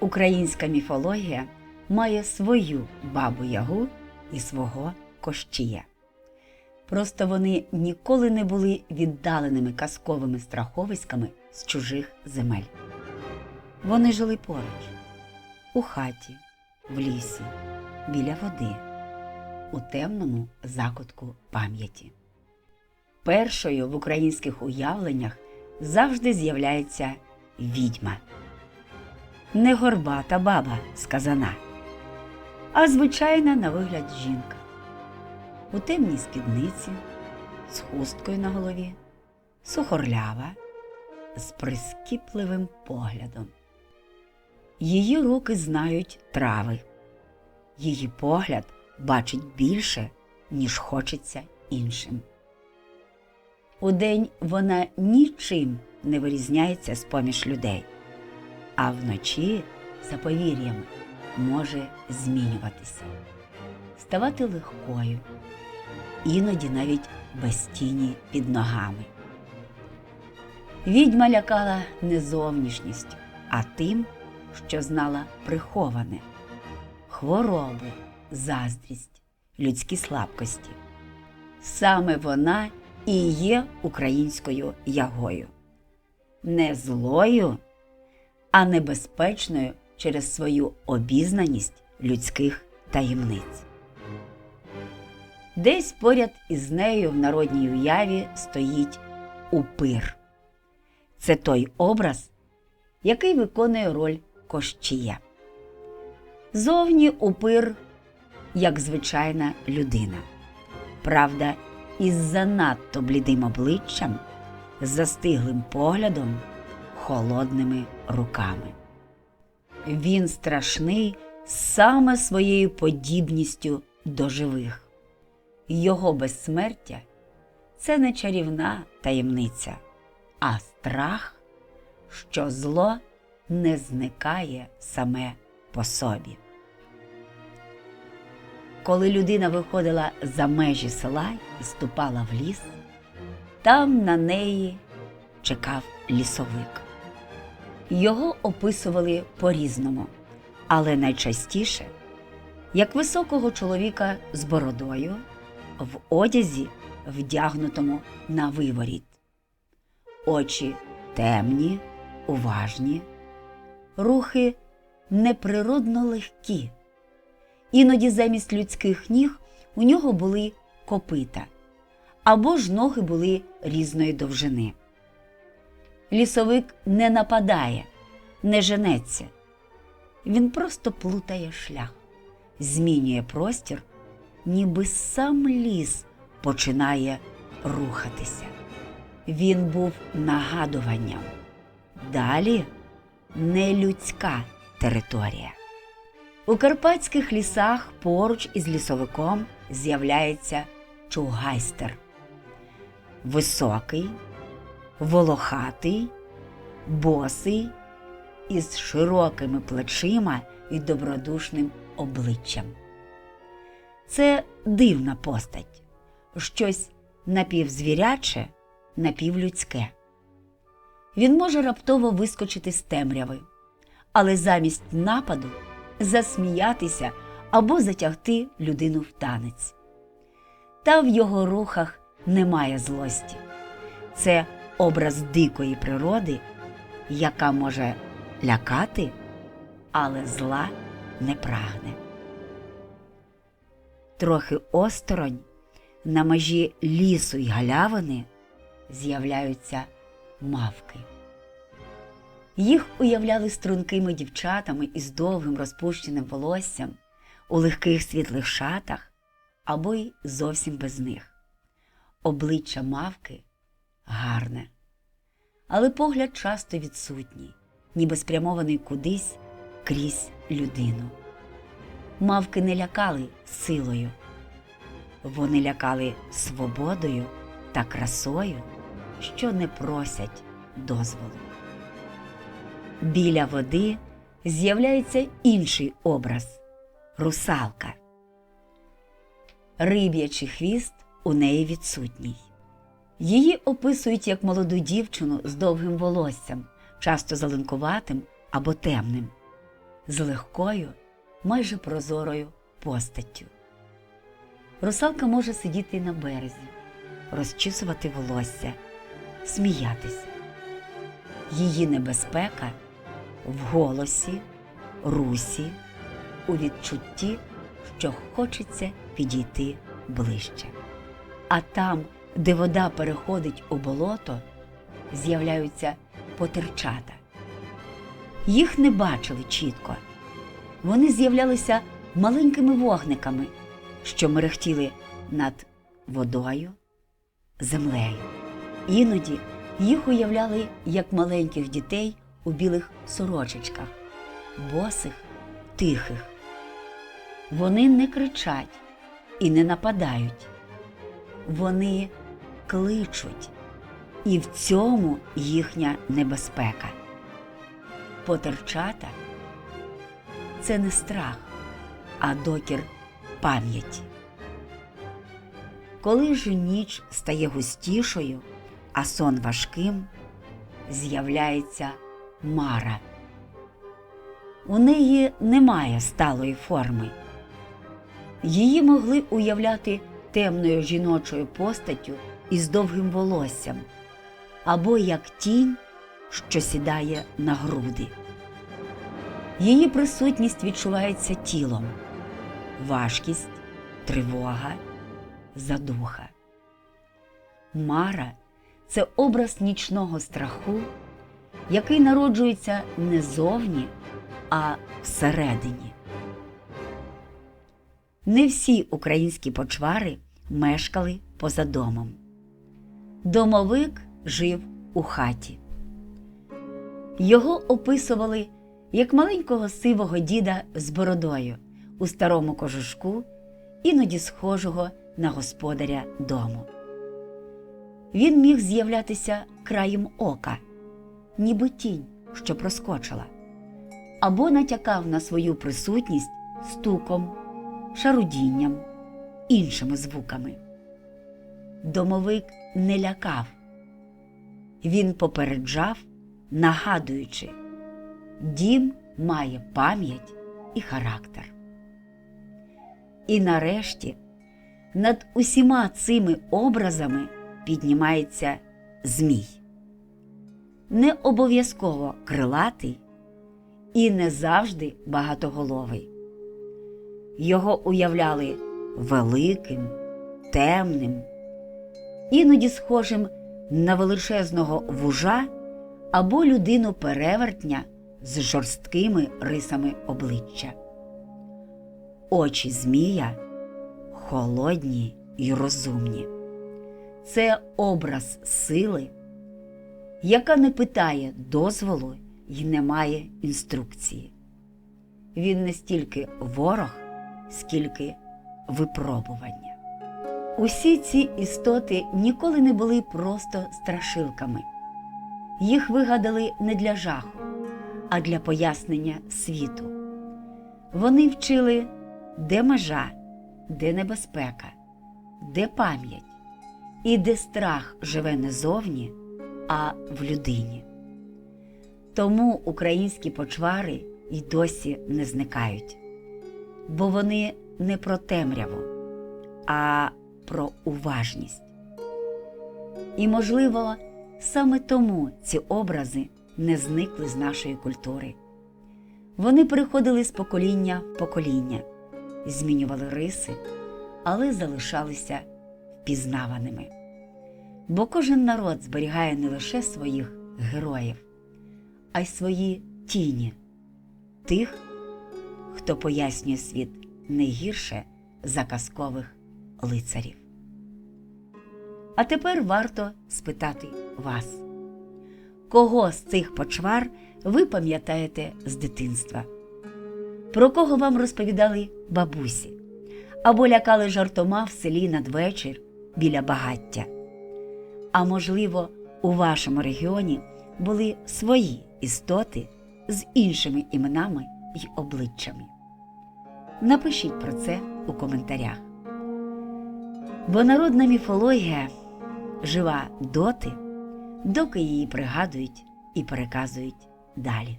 Українська міфологія має свою бабу Ягу і свого Кощія. Просто вони ніколи не були віддаленими казковими страховиськами з чужих земель. Вони жили поруч, у хаті, в лісі, біля води, у темному закутку пам'яті. Першою в українських уявленнях завжди з'являється відьма. Не горбата баба сказана, а звичайна на вигляд жінка. У темній спідниці, з хусткою на голові, сухорлява, з прискіпливим поглядом. Її руки знають трави, її погляд бачить більше, ніж хочеться іншим. Удень вона нічим не вирізняється з поміж людей, а вночі, за повір'ями, може змінюватися, ставати легкою, іноді навіть без тіні під ногами. Відьма лякала не зовнішністю, а тим, що знала приховане хвороби, заздрість, людські слабкості. Саме вона і є українською ягою. Не злою, а небезпечною через свою обізнаність людських таємниць. Десь поряд із нею в народній уяві стоїть упир. Це той образ, який виконує роль кощія. Зовні упир як звичайна людина. Правда, із занадто блідим обличчям, застиглим поглядом, холодними руками. Він страшний саме своєю подібністю до живих. Його безсмертя це не чарівна таємниця, а страх, що зло не зникає саме по собі. Коли людина виходила за межі села і ступала в ліс, там на неї чекав лісовик. Його описували по-різному, але найчастіше як високого чоловіка з бородою в одязі, вдягнутому на виворіт. Очі темні, уважні, рухи неприродно легкі. Іноді замість людських ніг у нього були копита, або ж ноги були різної довжини. Лісовик не нападає, не женеться. Він просто плутає шлях, змінює простір, ніби сам ліс починає рухатися. Він був нагадуванням. Далі нелюдська територія. У карпатських лісах поруч із лісовиком з'являється чугайстер. Високий, волохатий, босий, із широкими плечима і добродушним обличчям. Це дивна постать, щось напівзвіряче, напівлюдське. Він може раптово вискочити з темряви, але замість нападу засміятися або затягти людину в танець. Та в його рухах немає злості. Це образ дикої природи, яка може лякати, але зла не прагне. Трохи осторонь на межі лісу й галявини з'являються мавки. Їх уявляли стрункими дівчатами із довгим розпущеним волоссям у легких світлих шатах або й зовсім без них. Обличчя мавки гарне, але погляд часто відсутній, ніби спрямований кудись крізь людину. Мавки не лякали силою, вони лякали свободою та красою, що не просять дозволу. Біля води з'являється інший образ русалка. Риб'ячий хвіст у неї відсутній. Її описують як молоду дівчину з довгим волоссям, часто зеленкуватим або темним. з легкою, майже прозорою постаттю. Русалка може сидіти на березі, розчісувати волосся, сміятися. Її небезпека в голосі, русі, у відчутті, що хочеться підійти ближче. А там, де вода переходить у болото, з'являються потерчата. Їх не бачили чітко. Вони з'являлися маленькими вогниками, що мерехтіли над водою, землею. Іноді їх уявляли як маленьких дітей у білих сорочечках, босих, тихих. Вони не кричать і не нападають. Вони кличуть, і в цьому їхня небезпека. Потерчата це не страх, а докір пам'яті. Коли ж ніч стає густішою, а сон важким, з'являється мара. У неї немає сталої форми. Її могли уявляти темною жіночою постаттю із довгим волоссям, або як тінь, що сідає на груди. Її присутність відчувається тілом, важкість, тривога, задуха. Мара це образ нічного страху, який народжується не зовні, а всередині. Не всі українські почвари мешкали поза домом. Домовик жив у хаті. Його описували як маленького сивого діда з бородою у старому кожушку, іноді схожого на господаря дому. Він міг з'являтися краєм ока, ніби тінь, що проскочила, або натякав на свою присутність стуком, шарудінням, іншими звуками. Домовик не лякав, він попереджав, нагадуючи, дім має пам'ять і характер. І нарешті над усіма цими образами піднімається Змій. Не обов'язково крилатий і не завжди багатоголовий. Його уявляли великим, темним, іноді схожим на величезного вужа або людину перевертня з жорсткими рисами обличчя. Очі Змія холодні й розумні. Це образ сили, яка не питає дозволу й не має інструкції. Він не стільки ворог, скільки випробування. Усі ці істоти ніколи не були просто страшилками. Їх вигадали не для жаху, а для пояснення світу. Вони вчили, де межа, де небезпека, де пам'ять і де страх живе не зовні, а в людині. Тому українські почвари й досі не зникають, бо вони не про темряву, а про уважність. І, можливо, саме тому ці образи не зникли з нашої культури. Вони переходили з покоління в покоління, змінювали риси, але залишалися впізнаваними. Бо кожен народ зберігає не лише своїх героїв, а й свої тіні, тих, хто пояснює світ не гірше за казкових лицарів. А тепер варто спитати вас, кого з цих почвар ви пам'ятаєте з дитинства? Про кого вам розповідали бабусі або лякали жартома в селі надвечір біля багаття? А можливо, у вашому регіоні були свої істоти з іншими іменами й обличчями? Напишіть про це у коментарях. Бо народна міфологія жива доти, доки її пригадують і переказують далі.